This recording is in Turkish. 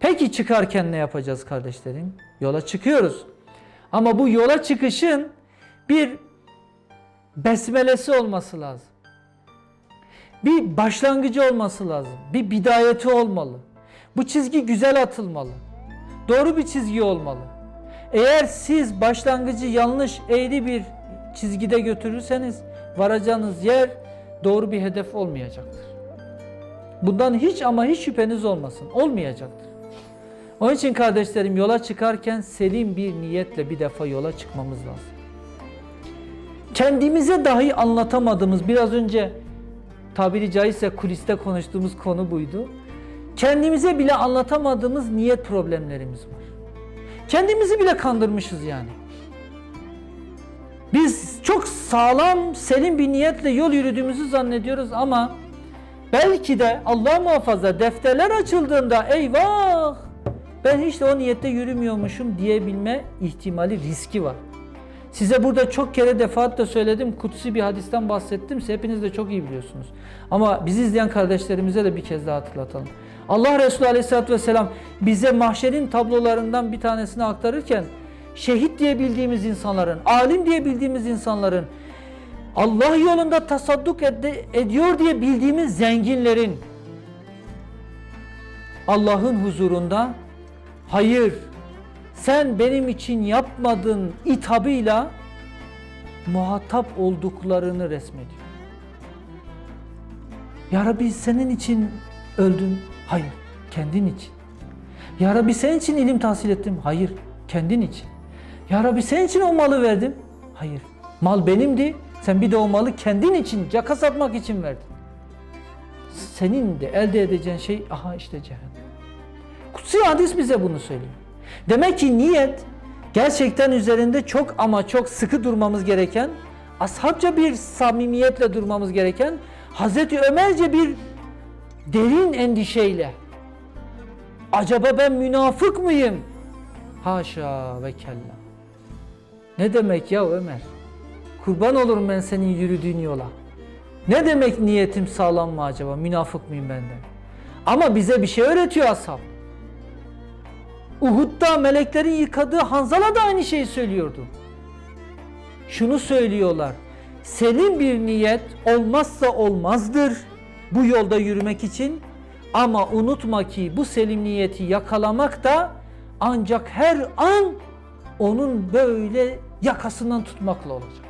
Peki çıkarken ne yapacağız kardeşlerim? Yola çıkıyoruz. Ama bu yola çıkışın bir besmelesi olması lazım. Bir başlangıcı olması lazım. Bir bidayeti olmalı. Bu çizgi güzel atılmalı. Doğru bir çizgi olmalı. Eğer siz başlangıcı yanlış eğri bir çizgide götürürseniz varacağınız yer doğru bir hedef olmayacaktır. Bundan hiç ama hiç şüpheniz olmasın. Olmayacaktır. Onun için kardeşlerim yola çıkarken selim bir niyetle bir defa yola çıkmamız lazım. Kendimize dahi anlatamadığımız biraz önce tabiri caizse kuliste konuştuğumuz konu buydu. Kendimize bile anlatamadığımız niyet problemlerimiz var. Kendimizi bile kandırmışız yani. Biz çok sağlam, selim bir niyetle yol yürüdüğümüzü zannediyoruz ama belki de Allah muhafaza defterler açıldığında eyvah ben hiç de o niyette yürümüyormuşum diyebilme ihtimali riski var. Size burada çok kere defaatle söyledim. Kutsi bir hadisten bahsettim. Hepiniz de çok iyi biliyorsunuz. Ama bizi izleyen kardeşlerimize de bir kez daha hatırlatalım. Allah Resulü Aleyhisselatü Vesselam bize mahşerin tablolarından bir tanesini aktarırken şehit diye bildiğimiz insanların, alim diye bildiğimiz insanların, Allah yolunda tasadduk ed- ediyor diye bildiğimiz zenginlerin Allah'ın huzurunda hayır sen benim için yapmadın itabıyla muhatap olduklarını resmediyor. Ya Rabbi senin için öldüm. Hayır, kendin için. Ya Rabbi senin için ilim tahsil ettim. Hayır, kendin için. Ya Rabbi senin için o malı verdim. Hayır, mal benimdi. Sen bir de o malı kendin için, caka satmak için verdin. Senin de elde edeceğin şey aha işte cehennem. Kutsi hadis bize bunu söylüyor. Demek ki niyet gerçekten üzerinde çok ama çok sıkı durmamız gereken, ashabça bir samimiyetle durmamız gereken, Hazreti Ömerce bir derin endişeyle acaba ben münafık mıyım? Haşa ve kella. Ne demek ya Ömer? Kurban olurum ben senin yürüdüğün yola. Ne demek niyetim sağlam mı acaba? Münafık mıyım benden? Ama bize bir şey öğretiyor ashab. Uhud'da meleklerin yıkadığı Hanzala da aynı şeyi söylüyordu. Şunu söylüyorlar. Selim bir niyet olmazsa olmazdır bu yolda yürümek için. Ama unutma ki bu selim niyeti yakalamak da ancak her an onun böyle yakasından tutmakla olacak.